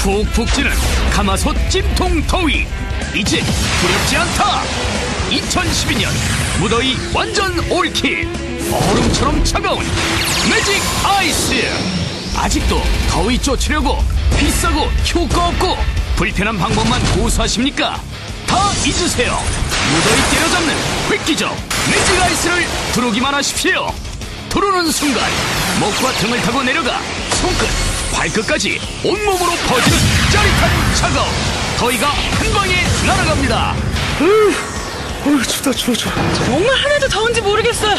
푹푹 찌는 가마솥 찜통 더위. 이제 두렵지 않다. 2012년 무더위 완전 올킬 얼음처럼 차가운 매직 아이스. 아직도 더위 쫓으려고 비싸고 효과 없고 불편한 방법만 고수하십니까? 다 잊으세요. 무더위 때려잡는 획기적 매직 아이스를 두르기만 하십시오. 두르는 순간 목과 등을 타고 내려가 손끝 발끝까지 온몸으로 퍼지는 짜릿한 차가움. 더위가 한 방에 날아갑니다. 어휴, 춥다, 추워, 추워. 정말 하나도 더운지 모르겠어요.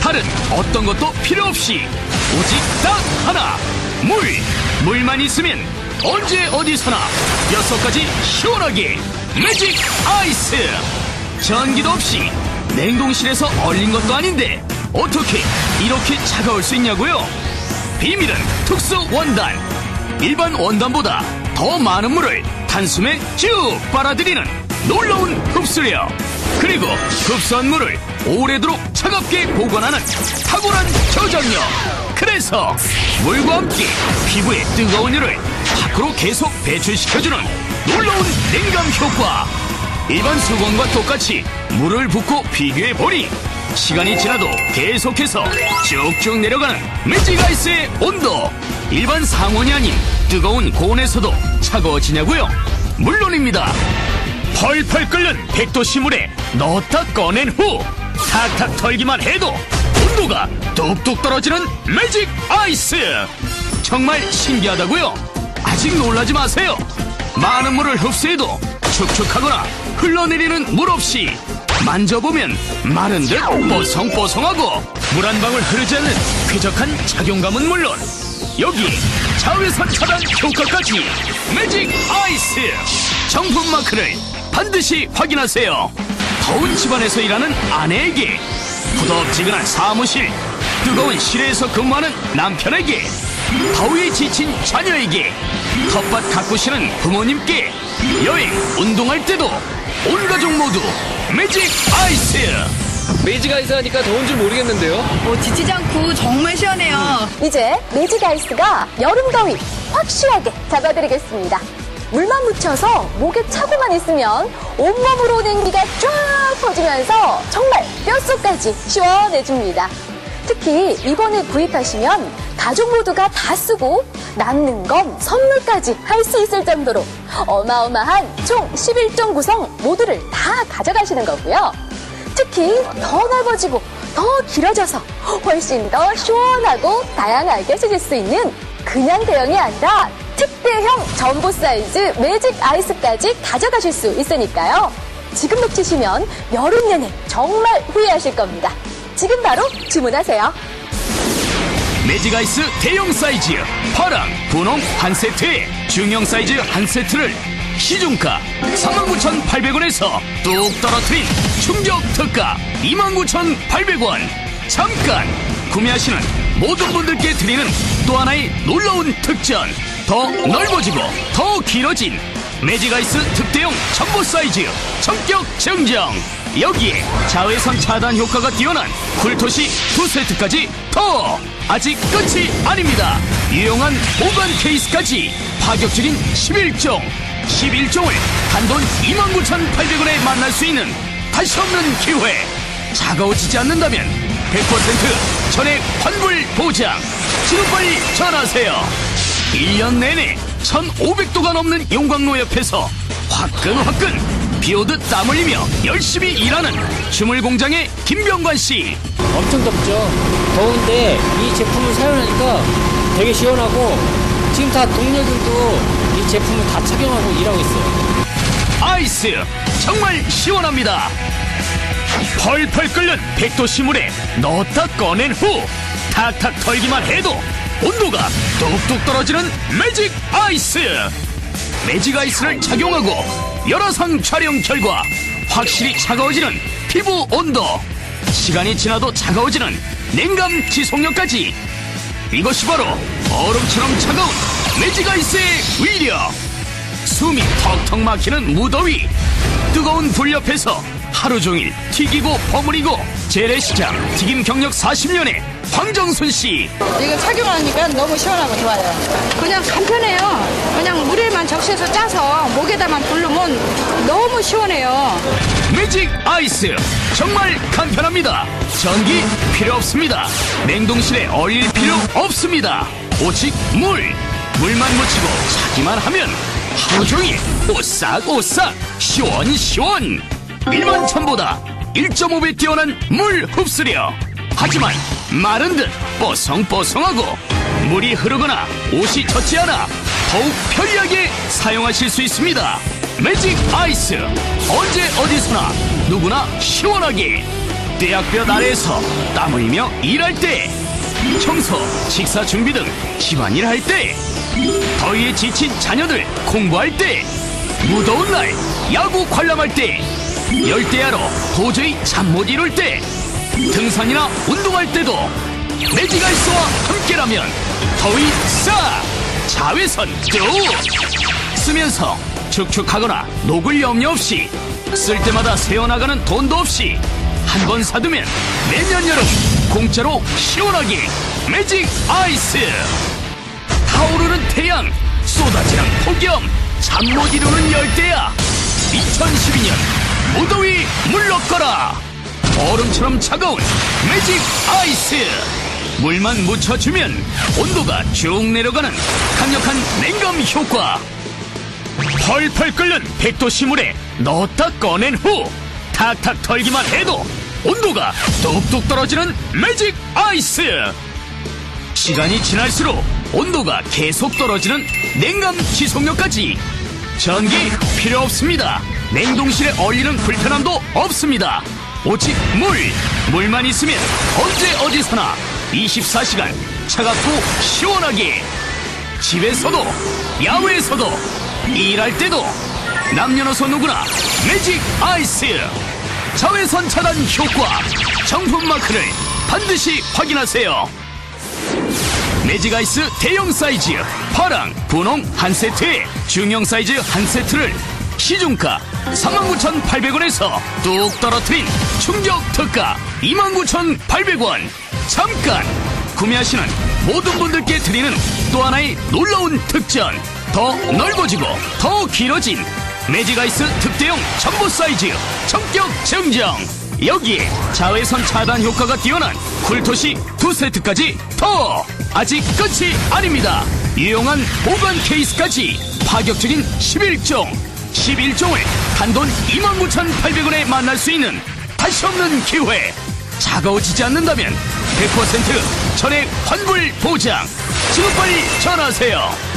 다른 어떤 것도 필요 없이 오직 딱 하나. 물. 물만 있으면 언제 어디서나 뼛속까지 시원하게 매직 아이스. 전기도 없이 냉동실에서 얼린 것도 아닌데 어떻게 이렇게 차가울 수 있냐고요 비밀은 특수 원단. 일반 원단보다 더 많은 물을 단숨에 쭉 빨아들이는 놀라운 흡수력. 그리고 흡수한 물을 오래도록 차갑게 보관하는 탁월한 저장력. 그래서 물과 함께 피부의 뜨거운 열을 밖으로 계속 배출시켜주는 놀라운 냉감 효과. 일반 수건과 똑같이 물을 붓고 비교해보니 시간이 지나도 계속해서 쭉쭉 내려가는 매직 아이스의 온도 일반 상온이 아닌 뜨거운 고온에서도 차가워지냐고요? 물론입니다 펄펄 끓는 백도씨 물에 넣었다 꺼낸 후 탁탁 털기만 해도 온도가 뚝뚝 떨어지는 매직 아이스 정말 신기하다고요? 아직 놀라지 마세요 많은 물을 흡수해도 축축하거나 흘러내리는 물 없이 만져보면 마른 듯 뽀송뽀송하고 물 한 방울 흐르지 않는 쾌적한 착용감은 물론 여기에 자외선 차단 효과까지 매직 아이스 정품 마크를 반드시 확인하세요. 더운 집안에서 일하는 아내에게 부덥지근한 사무실 뜨거운 실내에서 근무하는 남편에게 더위에 지친 자녀에게 텃밭 가꾸시는 부모님께 여행 운동할 때도 온 가족 모두 매직 아이스 매직 아이스 하니까 더운 줄 모르겠는데요? 뭐 지치지 않고 정말 시원해요. 이제 매직 아이스가 여름 더위 확실하게 잡아드리겠습니다. 물만 묻혀서 목에 차고만 있으면 온몸으로 냉기가 쫙 퍼지면서 정말 뼛속까지 시원해집니다. 특히 이번에 구입하시면 가족 모두가 다 쓰고 남는 건 선물까지 할 수 있을 정도로 어마어마한 총 11종 구성 모두를 다 가져가시는 거고요. 특히 더 넓어지고 더 길어져서 훨씬 더 시원하고 다양하게 쓰실 수 있는 그냥 대형이 아니라 특대형 전보 사이즈 매직 아이스까지 가져가실 수 있으니까요. 지금 놓치시면 여름 내내 정말 후회하실 겁니다. 지금 바로 주문하세요. 매직 아이스 대형 사이즈 파랑 분홍 한 세트에 중형 사이즈 한 세트를 시중가 39,800원에서 뚝 떨어뜨린 충격 특가 29,800원. 잠깐 구매하시는 모든 분들께 드리는 또 하나의 놀라운 특전. 더 넓어지고 더 길어진 매직 아이스 특대형 전보 사이즈 성격 증정 여기에 자외선 차단 효과가 뛰어난 쿨토시 두 세트까지 더! 아직 끝이 아닙니다. 유용한 보관 케이스까지 파격적인 11종. 11종을 단돈 29,800원에 만날 수 있는 다시 없는 기회. 차가워지지 않는다면 100% 전액 환불 보장. 지금 빨리 전화하세요. 1년 내내 1,500도가 넘는 용광로 옆에서 화끈화끈 비 오듯 땀 흘리며 열심히 일하는 주물 공장의 김병관 씨. 엄청 덥죠. 더운데 이 제품을 사용하니까 되게 시원하고 지금 다 동료들도 이 제품을 다 착용하고 일하고 있어요. 아이스 정말 시원합니다. 펄펄 끓는 백도씨 물에 넣었다 꺼낸 후 탁탁 털기만 해도 온도가 뚝뚝 떨어지는 매직 아이스. 매직 아이스를 착용하고 여러 상 촬영 결과 확실히 차가워지는 피부 온도 시간이 지나도 차가워지는 냉감 지속력까지. 이것이 바로 얼음처럼 차가운 매직 아이스의 위력. 숨이 턱턱 막히는 무더위 뜨거운 불 옆에서 하루 종일 튀기고 버무리고 재래시장 튀김 경력 40년의 황정순 씨. 이거 착용하니까 너무 시원하고 좋아요. 그냥 간편해요. 그냥 물에만 적셔서 짜서 목에다만 부르면 너무 시원해요. 매직 아이스. 정말 간편합니다. 전기 필요 없습니다. 냉동실에 얼릴 필요 없습니다. 오직 물. 물만 묻히고 차기만 하면 하루 종일 오싹오싹 시원시원 일반 천보다 1.5배 뛰어난 물 흡수력. 하지만 마른 듯 뽀송뽀송하고 물이 흐르거나 옷이 젖지 않아 더욱 편리하게 사용하실 수 있습니다. 매직 아이스. 언제 어디서나 누구나 시원하게 떼약볕 아래에서 땀 흘리며 일할 때 청소, 식사 준비 등 집안일 할 때 더위에 지친 자녀들 공부할 때 무더운 날 야구 관람할 때 열대야로 도저히 잠 못 이룰 때. 등산이나 운동할 때도 매직아이스와 함께라면 더위 싹 자외선 쭉 쓰면서 축축하거나 녹을 염려 없이 쓸 때마다 새어나가는 돈도 없이 한 번 사두면 내년 여름 공짜로 시원하게 매직 아이스. 타오르는 태양 쏟아지는 폭염 잠 못 이루는 열대야. 2012년 무더위 물러거라. 얼음처럼 차가운 매직 아이스. 물만 묻혀주면 온도가 쭉 내려가는 강력한 냉감 효과. 펄펄 끓는 백도씨 물에 넣었다 꺼낸 후 탁탁 털기만 해도 온도가 뚝뚝 떨어지는 매직 아이스. 시간이 지날수록 온도가 계속 떨어지는 냉감 지속력까지 전기 필요 없습니다. 냉동실에 얼리는 불편함도 없습니다. 오직 물 물만 있으면 언제 어디서나 24시간 차갑고 시원하게. 집에서도 야외에서도 일할 때도 남녀노소 누구나 매직 아이스. 자외선 차단 효과 정품 마크를 반드시 확인하세요 매직 아이스 대형 사이즈 파랑 분홍 한 세트에 중형 사이즈 한 세트를 시중가 39,800원에서 뚝 떨어뜨린 충격 특가 29,800원. 잠깐! 구매하시는 모든 분들께 드리는 또 하나의 놀라운 특전. 더 넓어지고 더 길어진 매직아이스 특대용 전보 사이즈 전격 증정 여기에 자외선 차단 효과가 뛰어난 쿨토시 두 세트까지 더! 아직 끝이 아닙니다. 유용한 보관 케이스까지 파격적인 11종 11종을 단돈 29,800원에 만날 수 있는 다시 없는 기회! 차가워지지 않는다면 100% 전액 환불 보장! 지금 빨리 전화하세요